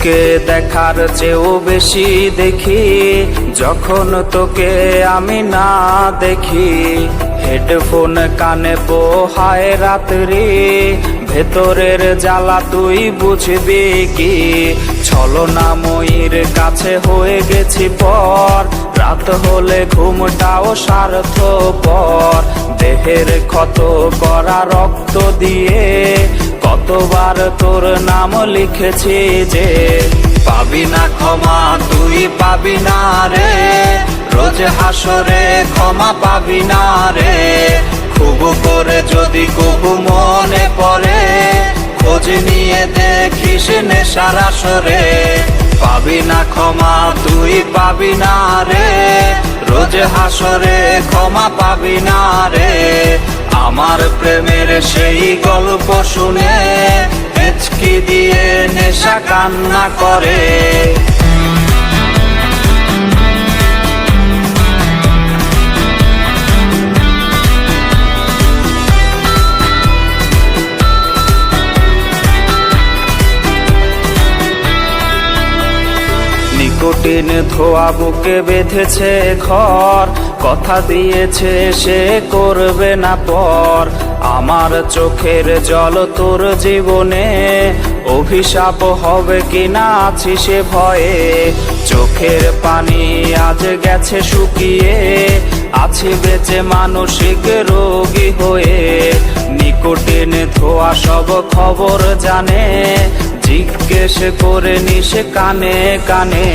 তোকে দেখার চেয়েও বেশি দেখি, যখন তোকে আমি না দেখি। হেডফোন কানে পোহায় রাত্রি, ভেতরের জ্বালা তুই বুঝবি কি? ছলনা ছলনাময়ীর কাছে হয়ে গেছি পর, রাত হলে ঘুমটাও স্বার্থ পর দেহের ক্ষত করা রক্ত দিয়ে কতবার তোর নাম লিখেছি যে, পাবি না ক্ষমা, তুই পাবি না রে। রোজ হাসরে ক্ষমা পাবি না রে। খুব করে যদি কবু মনে পড়ে, খোঁজ নিয়ে দেখিস নেশার আসরে। পাবি না ক্ষমা, তুই পাবি না রে। রোজ হাসরে ক্ষমা পাবি না রে। প্রেমের সেই গল্প শুনে হেচকি দিয়ে নেশা কান্না করে। নিকোটিন ধোয়া বুকে বেঁধেছে ঘর, কথা দিয়েছে সে করবে না পর। আমার চোখের জল তোর জীবনে অভিশাপ হবে কি না আছি সে ভয়ে? চোখের পানি আজ গেছে শুকিয়ে, আছি বেঁচে মানসিক রোগী হয়ে। নিকোটিন ধোয়া সব খবর জানে, জিজ্ঞেস করে নিস কানে কানে।